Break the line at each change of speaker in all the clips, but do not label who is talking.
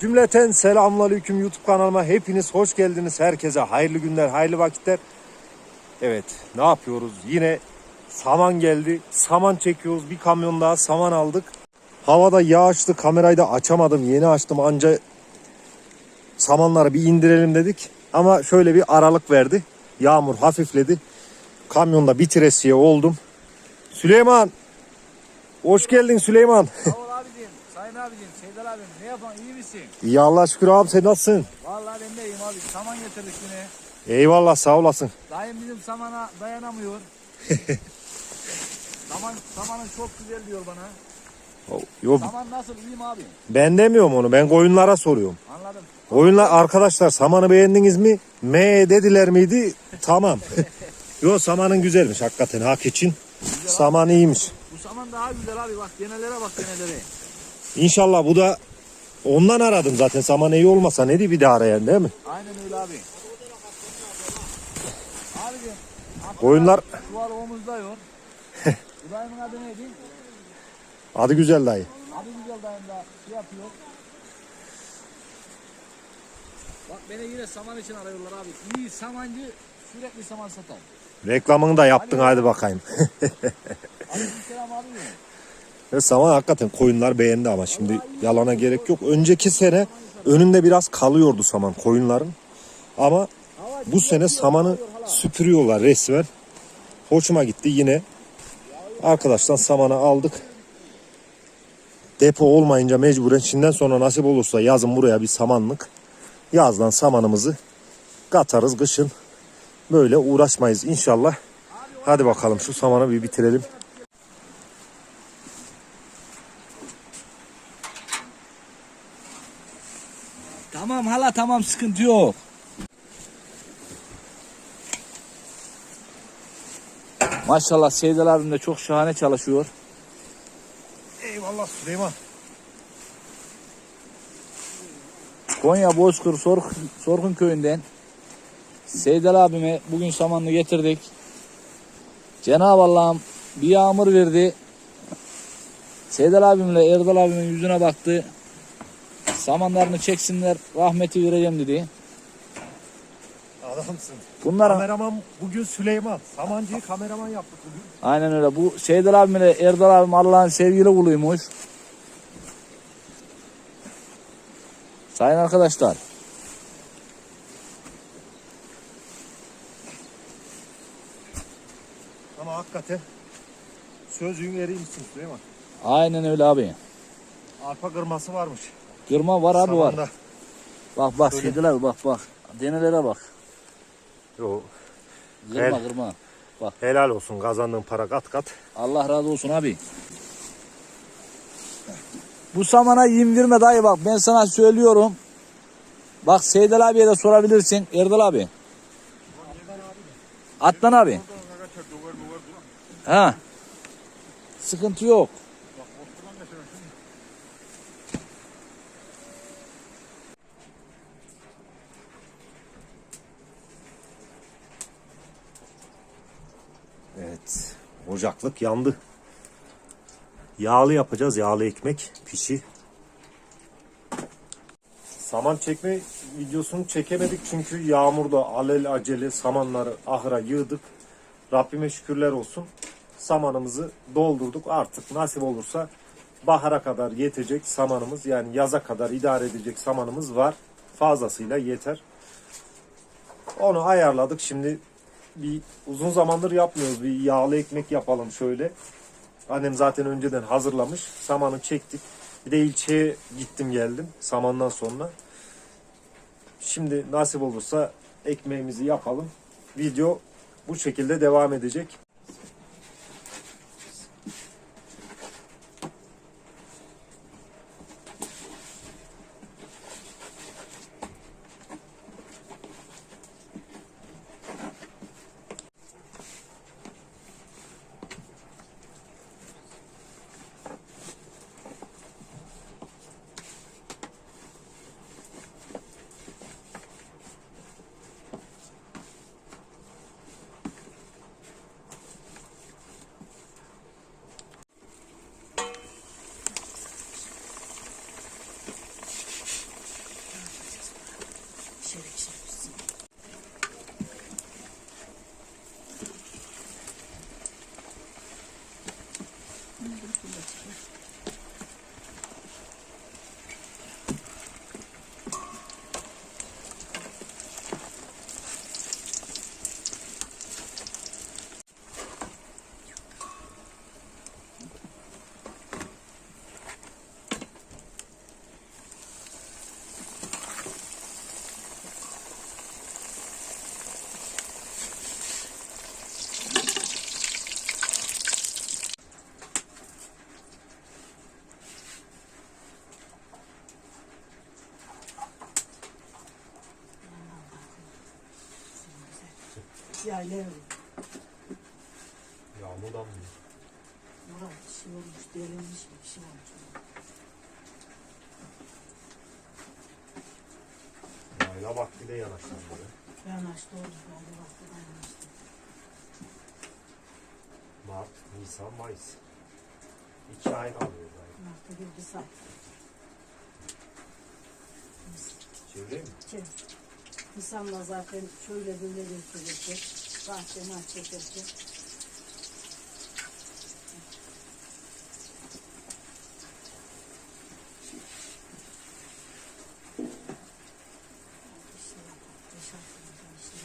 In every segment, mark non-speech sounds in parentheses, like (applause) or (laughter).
Cümleten selamünaleyküm YouTube kanalıma hepiniz hoş geldiniz. Herkese hayırlı günler, hayırlı vakitler. Evet, ne yapıyoruz? Yine saman geldi. Saman çekiyoruz. Bir kamyon daha saman aldık. Havada yağışlı, kamerayı da açamadım. Yeni açtım anca samanları bir indirelim dedik. Ama şöyle bir aralık verdi. Yağmur hafifledi. Kamyonda bitiresiye oldum. Süleyman, hoş geldin Süleyman.
Sağ ol abicim, sayın abicim, Seydal abim ne yapan iyi misin?
İyi Allah şükür abi sen nasılsın?
Vallahi ben de iyiyim abi. Saman getirdik yine.
Eyvallah sağ olasın.
Dayım bizim samana dayanamıyor. (laughs) Saman, samanın çok güzel diyor bana.
Yok
Saman nasıl iyi mi abi?
ben demiyorum onu ben koyunlara soruyorum.
Anladım.
Koyunlar arkadaşlar samanı beğendiniz mi? Me dediler miydi? Tamam. (laughs) Yo samanın güzelmiş hakikaten hak için. Saman iyiymiş.
Bu saman daha güzel abi bak genelere bak genelere.
İnşallah bu da ondan aradım zaten saman iyi olmasa ne diye bir daha arayan değil mi?
Aynen öyle abi. Abicim.
Koyunlar
Çuval omuzda. (laughs) Bu dayımın adı neydi?
adı güzel dayı.
Adı güzel dayım da şey yapıyor. Bak beni yine saman için arıyorlar abi. İyi samancı sürekli saman satar.
Reklamını da yaptın hadi bakayım. (laughs)
Aleykümselam abi.
Ve saman hakikaten koyunlar beğendi ama şimdi yalana gerek yok. Önceki sene önünde biraz kalıyordu saman koyunların. Ama bu sene samanı süpürüyorlar resmen. Hoşuma gitti yine. Arkadaşlar samanı aldık. Depo olmayınca mecburen şimdiden sonra nasip olursa yazın buraya bir samanlık. Yazdan samanımızı katarız kışın. Böyle uğraşmayız inşallah. Hadi bakalım şu samanı bir bitirelim.
Tamam hala tamam sıkıntı yok. Maşallah Seydal abim de çok şahane çalışıyor.
Eyvallah Süleyman.
Konya Bozkır Sorkun, Sorkun köyünden Seydal abime bugün samanını getirdik. Cenab-ı Allah'ım bir yağmur verdi. Seydal abimle Erdal abimin yüzüne baktı. Samanlarını çeksinler rahmeti vereceğim dedi.
Adamsın.
Bunlar
Kameraman bugün Süleyman. Samancı'yı kameraman yaptık bugün.
aynen öyle. Bu Seydal abimle Erdal abim Allah'ın sevgili kuluymuş. Sayın arkadaşlar.
Ama hakikaten sözün eriymişsin Süleyman.
Aynen öyle abi.
Arpa kırması varmış.
Kırma var abi var.
Samanda.
Bak bak
Öyle.
Seydal abi bak bak. Denelere bak.
Yo,
Kırma
Evet.
kırma.
helal olsun kazandığın para kat kat.
Allah razı olsun abi. Bu samana yem verme dayı bak ben sana söylüyorum. Bak Seydal abiye de sorabilirsin. Erdal abi. Atlan abi. Ha. Sıkıntı yok.
Evet. Ocaklık yandı. Yağlı yapacağız. Yağlı ekmek. Pişi. Saman çekme videosunu çekemedik çünkü yağmurda alel acele samanları ahıra yığdık. Rabbime şükürler olsun. Samanımızı doldurduk. Artık nasip olursa bahara kadar yetecek samanımız yani yaza kadar idare edecek samanımız var. Fazlasıyla yeter. Onu ayarladık. Şimdi bir uzun zamandır yapmıyoruz. Bir yağlı ekmek yapalım şöyle. Annem zaten önceden hazırlamış. Samanı çektik. Bir de ilçeye gittim geldim samandan sonra. Şimdi nasip olursa ekmeğimizi yapalım. Video bu şekilde devam edecek.
situation. Yayla.
Yağmurdan mı?
Murat bir şey olmuş, delinmiş bir şey olmuş.
Yayla vakti de yanaşlar böyle.
Yanaştı oldu galiba vakti de yanaştı.
Mart, Nisan, Mayıs. İki ay kalıyor. Yani.
Mart'a girdi say.
Çevireyim mi?
Şey, Nisan'la zaten şöyle böyle götürecek. Bahçe mahçe çekecek. İşte beş haftalık işte.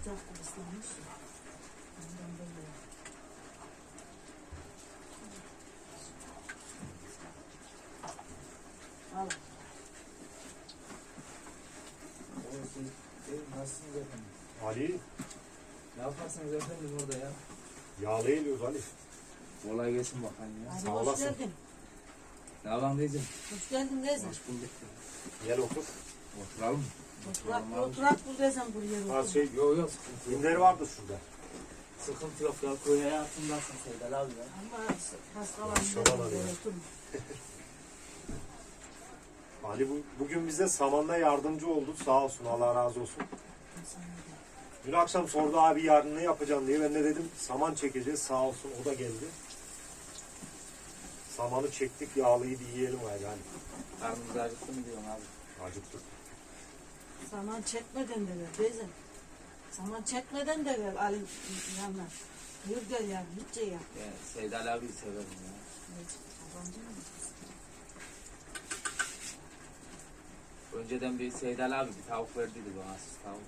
Ocak da ıslanmış ya. Ondan böyle. Al.
Nasılsınız efendim?
Ali,
Ne yaparsınız efendim orada ya?
yağlı eliyoruz Ali.
Kolay gelsin bakayım ya.
Hadi
Sağ
hoş
olasın.
geldin.
Ne yapalım diyeceğim?
Hoş geldin Rezan.
Hoş bulduk.
Gel otur.
Oturalım mı?
Oturak, oturak bul Rezan buraya
Ha
otur.
şey,
Yok yok sıkıntı yok.
günler vardı şurada.
Sıkıntı yok ya. Köy hayatındasın Seydal abi ya.
Ama
Maşallah
hastalandı.
abi.
Böyle oturma.
Ali bu, bugün bize samanla yardımcı oldu. Sağ olsun, Allah razı olsun. Dün akşam sordu abi yarın ne yapacaksın diye. Ben de dedim saman çekeceğiz. Sağ olsun o da geldi. Samanı çektik, yağlıyı bir yiyelim galiba. Yani.
Karnımız acıktı mı diyorsun abi?
Acıktık.
Saman çekmeden de ver Rezan. Saman çekmeden de ver Ali yanına. Yürü gel yani hiç şey yap.
Ya, Seydal abiyi severim ya.
Yabancı mı?
Önceden bir Seydal abi bir tavuk verdiydi bana süs tavuk.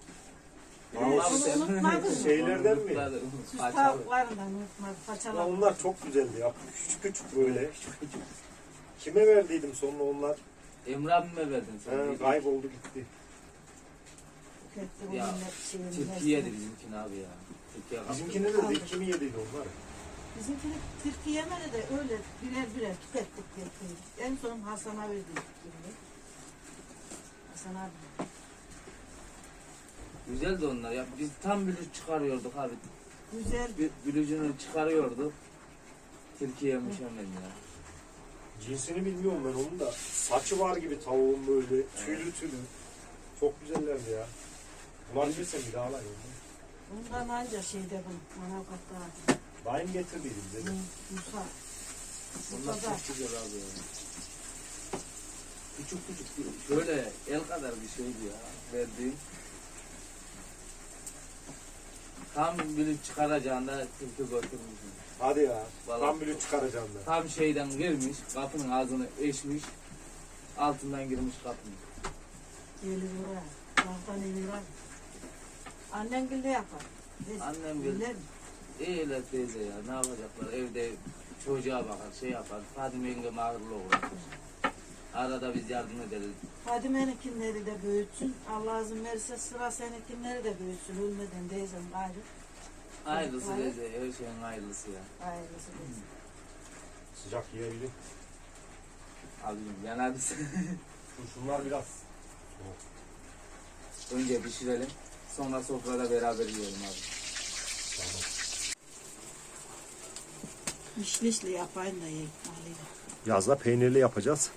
Vallahi
Onu
sen-
unutmadın.
Şeylerden mi?
Unutmadı,
Süs
paçalı.
tavuklarından unutmadı.
Ya
Paçalar.
onlar çok güzeldi ya. Küçük küçük böyle. Kime verdiydim sonra onlar?
Emre abime verdin sen.
He, kayboldu gitti.
Ya. Türkiye'di bizimkini abi ya. Türkiye kaptı.
Bizimkine de değil, kimi yediydi onlar?
Bizimkini Türkiye yemedi de öyle birer birer tükettik tükettik. En son Hasan'a verdik. Hasan abi.
Güzeldi onlar ya. Biz tam bülüç çıkarıyorduk abi.
Güzel.
Bir bülücünü çıkarıyorduk. Türkiye'ymiş hemen ya.
Cinsini bilmiyorum ben onun da. Saçı var gibi tavuğun böyle. Tüylü tüylü. Çok güzellerdi ya. Bulabilirsen bir daha alayım.
Bundan anca şeyde bu. Manavgat'ta.
Daim getirdiydi bize de.
Musa.
Onlar
Musa'da.
çok güzel abi ya. Küçük küçük bir- şöyle el kadar bir şeydi ya verdiğim. Tam bülüç çıkaracağında tilki götürmüşüm.
Hadi ya.
Vallahi-
Tam bile çıkaracağım ben.
Tam şeyden girmiş, kapının ağzını eşmiş, altından girmiş kapının.
Dağdan inir abi. Annen gül yapar. Biz
Annem gül-
bilir mi?
İyiler teyze ya, ne yapacaklar? Evde çocuğa bakar, şey yapar. Fadime yenge ağırlı uğraşır. Arada biz yardım ederiz.
Fadime'ninkinleri de büyütsün. Allah izin verirse sıra seninkinleri de büyütsün. Ölmeden teyzem ayrı.
Hayırlısı
Çocuklar.
teyze, her şeyin hayırlısı ya.
Ayrısı teyze.
Sıcak yiyebilir.
Abim yanar (laughs) biz.
Şu- Şunlar biraz.
Önce pişirelim, sonra sofrada beraber yiyelim abi.
Tamam.
Mişmişli yapayım da yiyeyim.
Yazda peynirli yapacağız.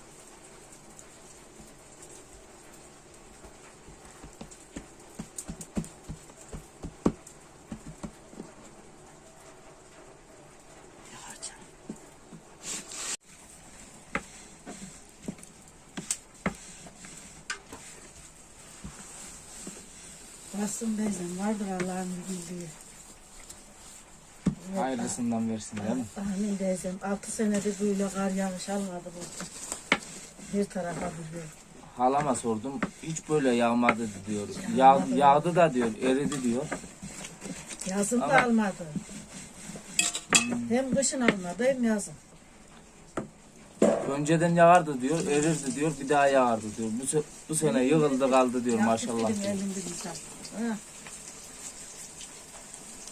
Bassın teyzem vardır Allah'ın bildiği.
Hayırlısından versin değil mi?
Amin teyzem. Altı senedir böyle kar yağış almadı burada. Bir tarafa biliyor.
Halama sordum. Hiç böyle yağmadı diyor. Yağ, yağdı da diyor. Eridi diyor.
Yazın da
Ama-
almadı. Hem kışın almadı hem yazın.
Önceden yağardı diyor. Erirdi diyor. Bir daha yağardı diyor. Bu, se- bu sene yığıldı kaldı diyor maşallah.
Yaptık
diyor.
dedim, elimde bir tane. Ha.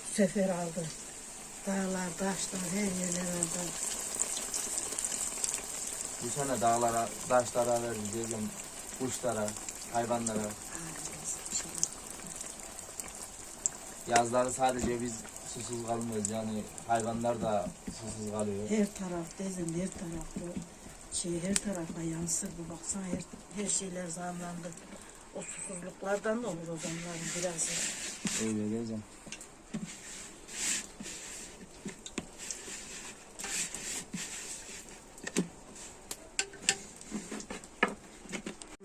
Bu sefer aldı. Dağlar, taşlar, her yerler aldı.
Bu sene dağlara, taşlara vereceğiz. Kuşlara, hayvanlara. Yazları sadece biz susuz kalmıyoruz. Yani hayvanlar da susuz kalıyor.
Her taraf teyzem, her taraf bu şey her tarafa yansır bu baksana her, her şeyler zamlandı. O susuzluklardan da olur o zamanların biraz.
Öyle.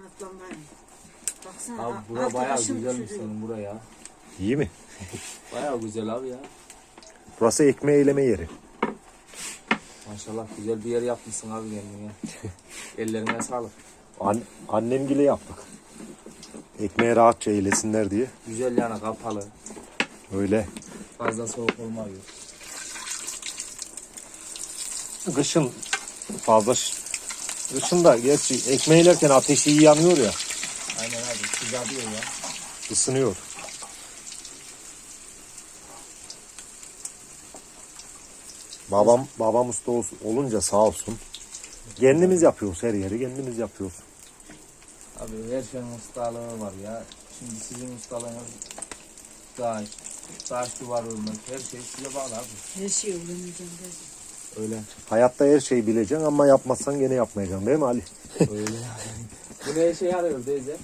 Atlamayın. Baksana.
Abi bura bayağı
başım
güzelmiş
sürüyor.
senin buraya.
İyi mi? (laughs)
Bayağı güzel abi ya.
Burası ekmeği eyleme yeri.
Maşallah güzel bir yer yapmışsın abi kendine. (laughs) Ellerine sağlık.
An annem bile yaptık. Ekmeği rahatça eylesinler diye.
Güzel yani kapalı.
Öyle.
Fazla soğuk olmuyor.
Kışın fazla Kışın da gerçi ekmeği yerken ateşi iyi yanıyor ya.
Aynen abi kızartıyor ya.
ısınıyor. Babam babam usta ol- olunca sağ olsun. Kendimiz yapıyoruz her yeri kendimiz yapıyoruz.
Abi her şeyin ustalığı var ya. Şimdi sizin ustalığınız taş, taş duvar örmek her şey size bağlı abi.
Her şeyi öğreneceğim teyzem.
Öyle.
Hayatta her şeyi bileceksin ama yapmazsan gene yapmayacaksın değil mi Ali?
Öyle. (laughs) Bu ne işe yarıyor teyze?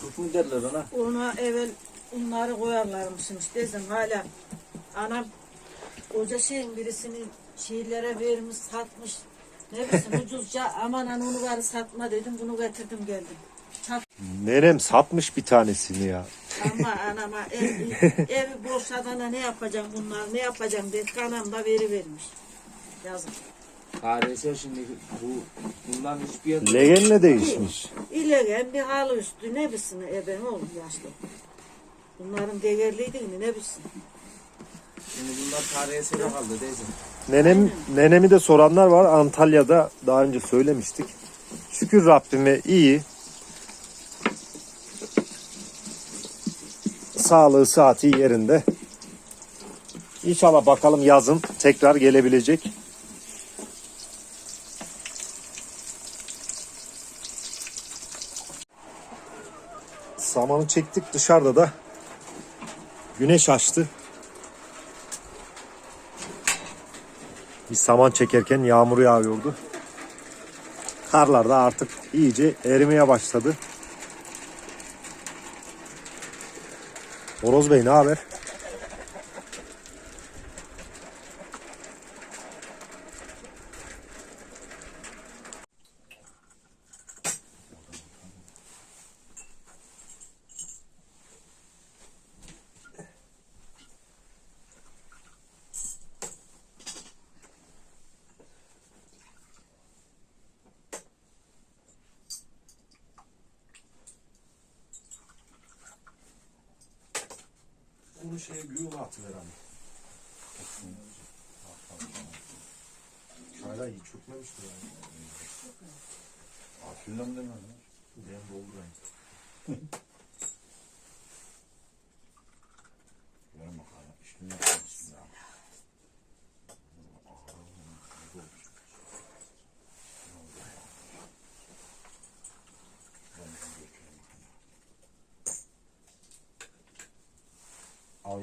Kurt mu derler ona?
Ona evvel bunları koyarlarmışsınız teyzem hala. Anam koca şeyin birisini şeylere vermiş satmış. Ne bilsin ucuzca aman an onu var satma dedim bunu getirdim geldim. Sat
Nenem satmış bir tanesini ya.
ama anama ev, (laughs) evi boşadana ne yapacağım bunlar ne yapacağım dedi anam da veri vermiş. Yazık.
KRS şimdi bu bundan hiçbir yerde
Legenle değişmiş.
İlegen bir halı üstü ne bilsin eben oğlum yaşlı. Bunların değerliydi mi ne bilsin.
şimdi bunlar KRS'de kaldı teyze.
Nenem, nenemi de soranlar var. Antalya'da daha önce söylemiştik. Şükür Rabbime iyi. Sağlığı saati yerinde. İnşallah bakalım yazın tekrar gelebilecek. Samanı çektik dışarıda da güneş açtı. Biz saman çekerken yağmur yağıyordu. Karlar da artık iyice erimeye başladı. Oroz Bey ne haber? Hala iyi çökmemişti yani.
Afyon'dan deme lan.
Ben doldurayım.
Benim bakalım. (laughs) İşte ne yapmışsın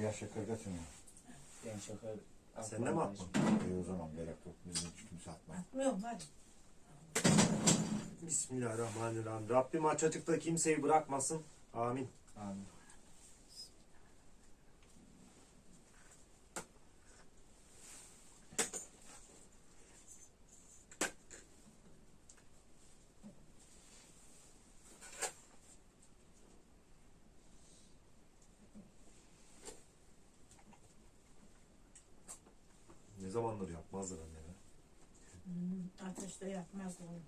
ya. Al ya şeker getirin.
Ben şaka
Sen de mi attın?
İyi o zaman gerek yok. Bizim hiç kimse atmaz.
Atmıyorum hadi.
Bismillahirrahmanirrahim. Rabbim aç açıkta kimseyi bırakmasın. Amin.
Amin.
Ateşte yakmaz onu.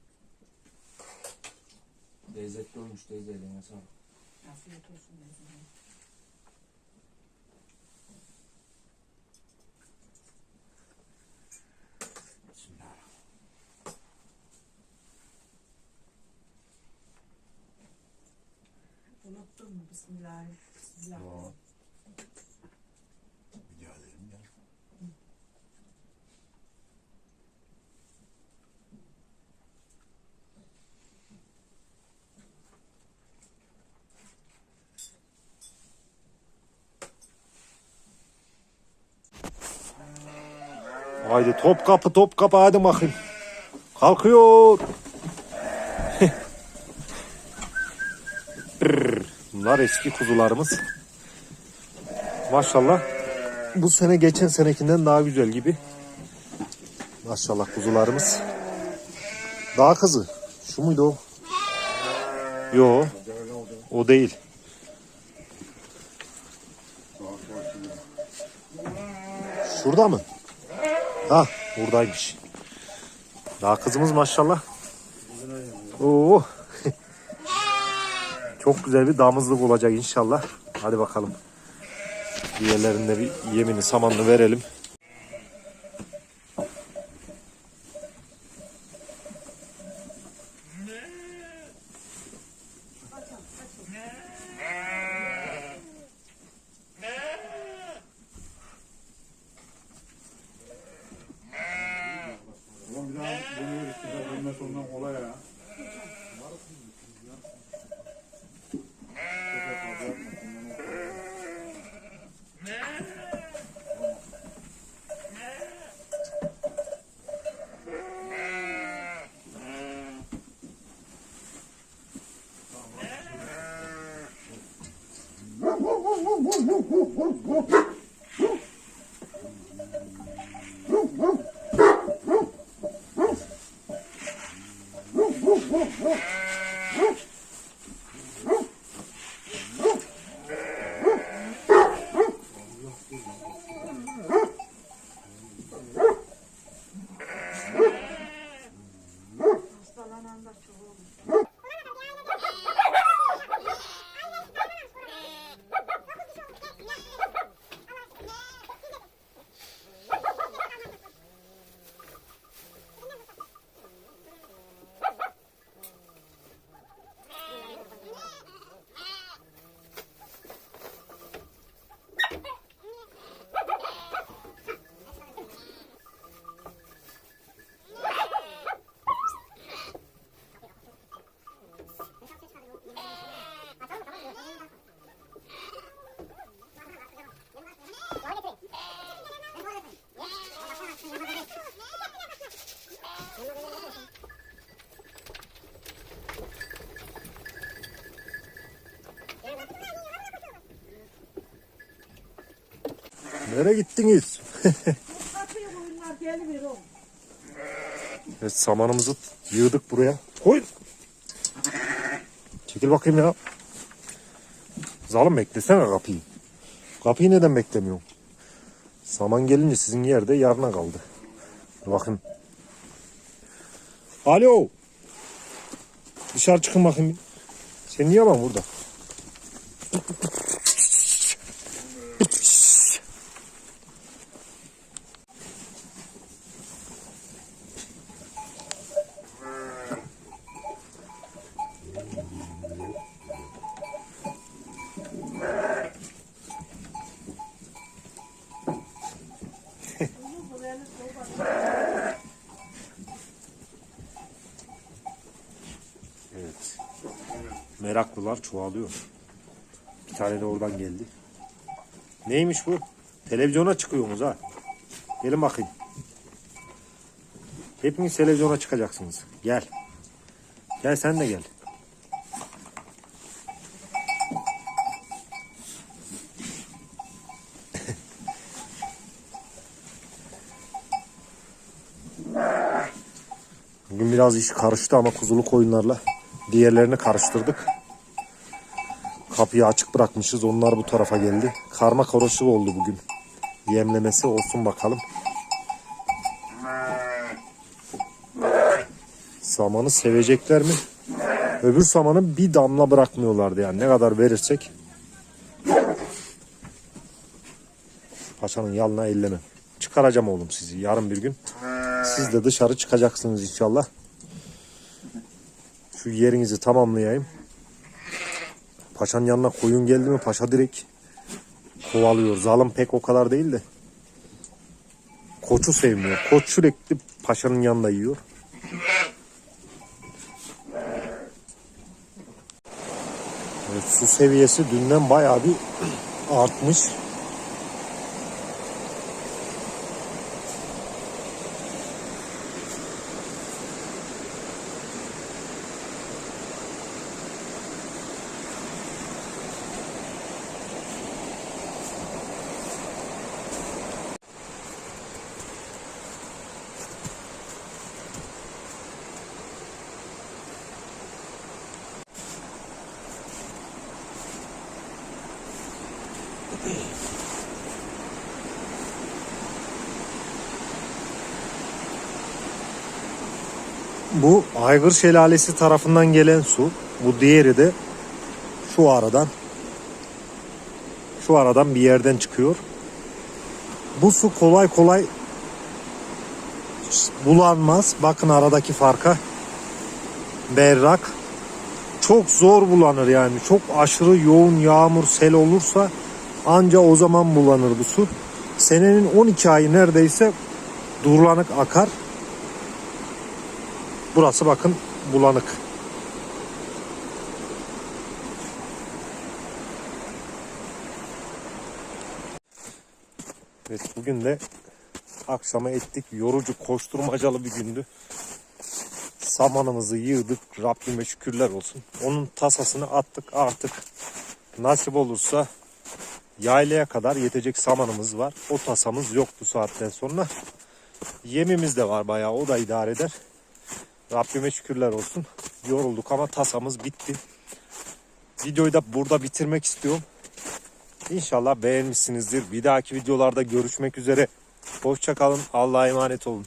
Lezzetli olmuş teyze eline sağlık.
Afiyet olsun.
Bismillah.
Unuttun mu? Bismillah. Bismillah.
Yo. Bir daha edelim ya.
Haydi top kapı top kapı hadi bakayım. Kalkıyor. (laughs) Bunlar eski kuzularımız. Maşallah. Bu sene geçen senekinden daha güzel gibi. Maşallah kuzularımız. Daha kızı. Şu muydu o? Yo. O değil. Şurada mı? Ha buradaymış. Daha kızımız maşallah. Oo. (laughs) Çok güzel bir damızlık olacak inşallah. Hadi bakalım. Diğerlerinde bir yemini samanını verelim.
Ulan bir daha dönüyor işte. Dönme sonundan kolay ya.
Hastalanan da çok olmuş.
Nereye gittiniz? (laughs) Evet samanımızı yığdık buraya. Koy. Çekil bakayım ya. Zalim beklesene kapıyı. Kapıyı neden beklemiyorsun? Saman gelince sizin yerde yarına kaldı. Bakayım. Alo. Dışarı çıkın bakayım. Sen niye ama burada? Meraklılar çoğalıyor. Bir tane de oradan geldi. Neymiş bu? Televizyona çıkıyorsunuz ha. Gelin bakayım. Hepiniz televizyona çıkacaksınız. Gel. Gel sen de gel. Bugün biraz iş karıştı ama kuzulu koyunlarla diğerlerini karıştırdık. Kapıyı açık bırakmışız. Onlar bu tarafa geldi. Karma karosu oldu bugün. Yemlemesi olsun bakalım. Samanı sevecekler mi? Öbür samanı bir damla bırakmıyorlardı yani. Ne kadar verirsek. Paşanın yalına elleme. Çıkaracağım oğlum sizi yarın bir gün. Siz de dışarı çıkacaksınız inşallah. Şu yerinizi tamamlayayım. Paşanın yanına koyun geldi mi paşa direkt kovalıyor. Zalim pek o kadar değil de. Koçu sevmiyor. Koç sürekli paşanın yanında yiyor. Evet, su seviyesi dünden bayağı bir artmış. Bu Aygır Şelalesi tarafından gelen su. Bu diğeri de şu aradan şu aradan bir yerden çıkıyor. Bu su kolay kolay bulanmaz. Bakın aradaki farka. Berrak. Çok zor bulanır yani. Çok aşırı yoğun yağmur, sel olursa anca o zaman bulanır bu su. Senenin 12 ayı neredeyse durlanık akar. Burası bakın bulanık. Evet bugün de akşama ettik. Yorucu koşturmacalı bir gündü. Samanımızı yığdık. Rabbime şükürler olsun. Onun tasasını attık artık. Nasip olursa yaylaya kadar yetecek samanımız var. O tasamız yok bu saatten sonra. Yemimiz de var bayağı o da idare eder. Rabbime şükürler olsun. Yorulduk ama tasamız bitti. Videoyu da burada bitirmek istiyorum. İnşallah beğenmişsinizdir. Bir dahaki videolarda görüşmek üzere. Hoşçakalın. Allah'a emanet olun.